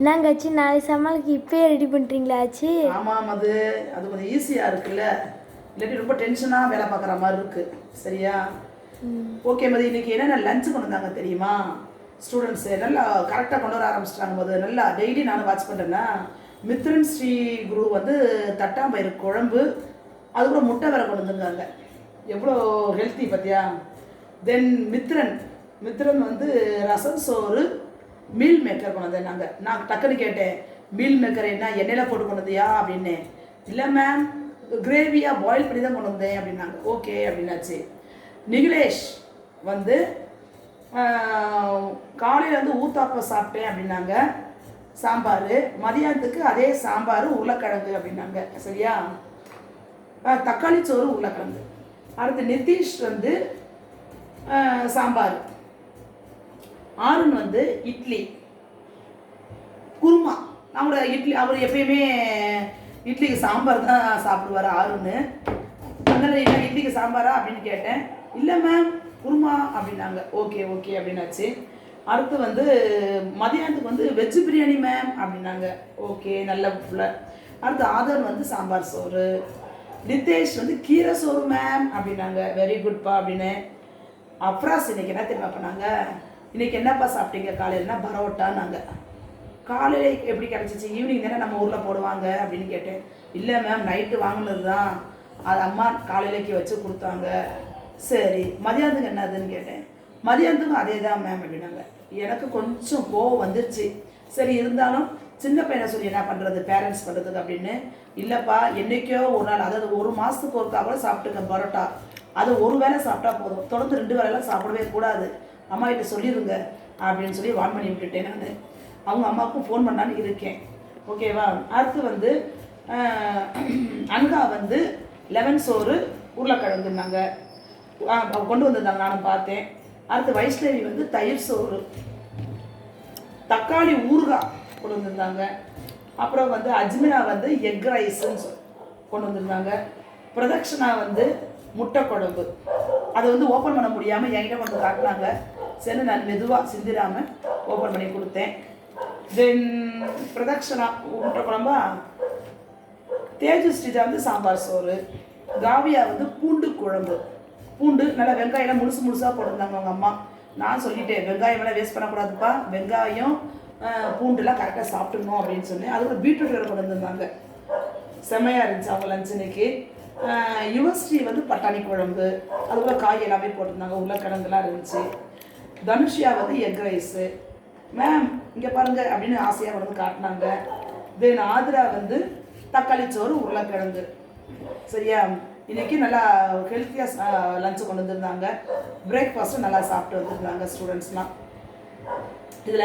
என்னங்க ஆச்சு நாளை சமாளிக்கு இப்பயே ரெடி பண்ணுறீங்களா ஆச்சு ஆமாம் அது அது கொஞ்சம் ஈஸியாக இருக்குல்ல. இல்லாட்டி ரொம்ப டென்ஷனாக வேலை பார்க்குற மாதிரி இருக்கு. சரியா? ஓகே மதி இன்னைக்கு என்னென்ன லஞ்சு கொண்டு வந்தாங்க தெரியுமா? ஸ்டூடெண்ட்ஸு நல்லா கரெக்டாக கொண்டு வர ஆரம்பிச்சிட்டாங்க போது நல்லா டெய்லி நான் வாட்ச் பண்ணுறேன்னா மித்ரன் ஸ்ரீ குரு வந்து தட்டாம்பயிறு குழம்பு அது கூட முட்டை வேற கொண்டு வந்துருந்தாங்க. எவ்வளோ ஹெல்த்தி பார்த்தியா தென் மித்ரன் மித்ரன் வந்து ரசம் சோறு மீல் மேக்கர் கொண்டு நாங்கள் நான் டக்குன்னு கேட்டேன் மீல் மேக்கர் என்ன எண்ணெயில் போட்டு கொண்டு வந்தியா அப்படின்னு. இல்லை மேம் கிரேவியாக பாயில் பண்ணி தான் கொண்டு வந்தேன் அப்படின்னாங்க. ஓகே அப்படின்னாச்சு. நிகிலேஷ் வந்து காலையில் வந்து ஊத்தாப்பம் சாப்பிட்டேன் அப்படின்னாங்க. சாம்பார் மதியானத்துக்கு அதே சாம்பார் உருளைக்கிழங்கு அப்படின்னாங்க. சரியா? தக்காளி சோறு உருளைக்கிழங்கு. அடுத்து நிதிஷ் வந்து சாம்பார். ஆறுன் வந்து இட்லி. குருமா. அவங்களோட இட்லி அவர் எப்பயுமே இட்லிக்கு சாம்பார் தான் சாப்பிடுவார் ஆறுன்னு. அதனால் என்ன இட்லிக்கு சாம்பாரா அப்படின்னு கேட்டேன். இல்லை மேம் குருமா அப்படின்னாங்க. ஓகே ஓகே அப்படின்னாச்சு. அடுத்து வந்து மதியானத்துக்கு வந்து வெஜ் பிரியாணி மேம் அப்படின்னாங்க. ஓகே நல்ல ஃபுல்லாக அடுத்து ஆதர் வந்து சாம்பார் சோறு. நிதேஷ் வந்து கீரை சோறு மேம் அப்படின்னாங்க. வெரி குட்பா அப்படின்னு. அப்ராஸ் இன்னைக்கு என்ன தெரியுமா பண்ணாங்க? இன்றைக்கி என்னப்பா சாப்பிட்டீங்க காலையிலனா? நாங்கள் காலையில் எப்படி கிடச்சிச்சு? ஈவினிங் தானே நம்ம ஊரில் போடுவாங்க அப்படின்னு கேட்டேன். இல்லை மேம் நைட்டு வாங்கினது தான் அது அம்மா காலையிலேக்கு வச்சு கொடுத்தாங்க. சரி மதியானத்துக்கு என்னதுன்னு கேட்டேன். மதியானத்துக்கும் அதே தான் மேம் அப்படின்னாங்க. எனக்கு கொஞ்சம் கோவம் வந்துருச்சு. சரி இருந்தாலும் சின்ன பையனை சொல்லி என்ன பண்ணுறது பேரண்ட்ஸ் பண்ணுறதுக்கு அப்படின்னு. இல்லைப்பா என்னைக்கோ ஒரு நாள் அதாவது ஒரு மாதத்துக்கு ஒருக்கா கூட சாப்பிட்டுக்க பரோட்டா. அது ஒரு வேளை சாப்பிட்டா போதும். தொடர்ந்து ரெண்டு வேலைலாம் சாப்பிடவே கூடாது. அம்மா கிட்ட சொல்லிடுங்க அப்படின்னு சொல்லி வான் பண்ணி விட்டுட்டேன் நான். அவங்க அம்மாவுக்கும் ஃபோன் பண்ணான்னு இருக்கேன். ஓகேவா அடுத்து வந்து அன்கா வந்து லெமன் சோறு உருளைக்கிழங்குனாங்க கொண்டு வந்திருந்தாங்க. நானும் பார்த்தேன். அடுத்து வைஷ்ணவி வந்து தயிர் சோறு. தக்காளி ஊறுகாய் கொண்டு வந்திருந்தாங்க. அப்புறம் வந்து அஜ்மினா வந்து எக் ரைஸ்ன்னு கொண்டு வந்திருந்தாங்க. பிரதக்ஷனா வந்து முட்டை குழம்பு. அதை வந்து ஓப்பன் பண்ண முடியாமல் என்கிட்ட கொண்டு வந்து காட்டினாங்க. சரி நான் மெதுவாக சிந்திடாமல் ஓப்பன் பண்ணி கொடுத்தேன். தென் பிரதக்ஷனா முட்டை குழம்பா? தேஜஸ்ரீஜா வந்து சாம்பார் சோறு. காவியா வந்து பூண்டு குழம்பு. பூண்டு நல்லா வெங்காயம் முழுசு முழுசாக போட்டிருந்தாங்க அவங்க அம்மா. நான் சொல்லிட்டேன் வெங்காயம் எல்லாம் வேஸ்ட் பண்ணக்கூடாதுப்பா. வெங்காயம் பூண்டுலாம் கரெக்டாக சாப்பிட்டுணும் அப்படின்னு சொன்னேன் அது ஒரு பீட்ரூட் வேறு கொண்டு வந்திருந்தாங்க. செம்மையாக இருந்துச்சு அவங்க லஞ்ச் இன்னைக்கு. யுவஸ்ரீ வந்து பட்டாணி குழம்பு அதுக்குள்ள காய் எல்லாமே போட்டிருந்தாங்க உருளைக்கிழங்குலாம் இருந்துச்சு. தனுஷியா வந்து எக் ரைஸு. மேம் இங்கே பாருங்க அப்படின்னு ஆசையாக கொண்டு வந்து காட்டினாங்க. தென் ஆதிரா வந்து தக்காளி சோறு உருளைக்கிழங்கு. சரியா? இன்னைக்கு நல்லா ஹெல்த்தியாக லஞ்சு கொண்டு வந்திருந்தாங்க. பிரேக்ஃபாஸ்ட்டும் நல்லா சாப்பிட்டு வந்திருந்தாங்க ஸ்டூடெண்ட்ஸ்லாம்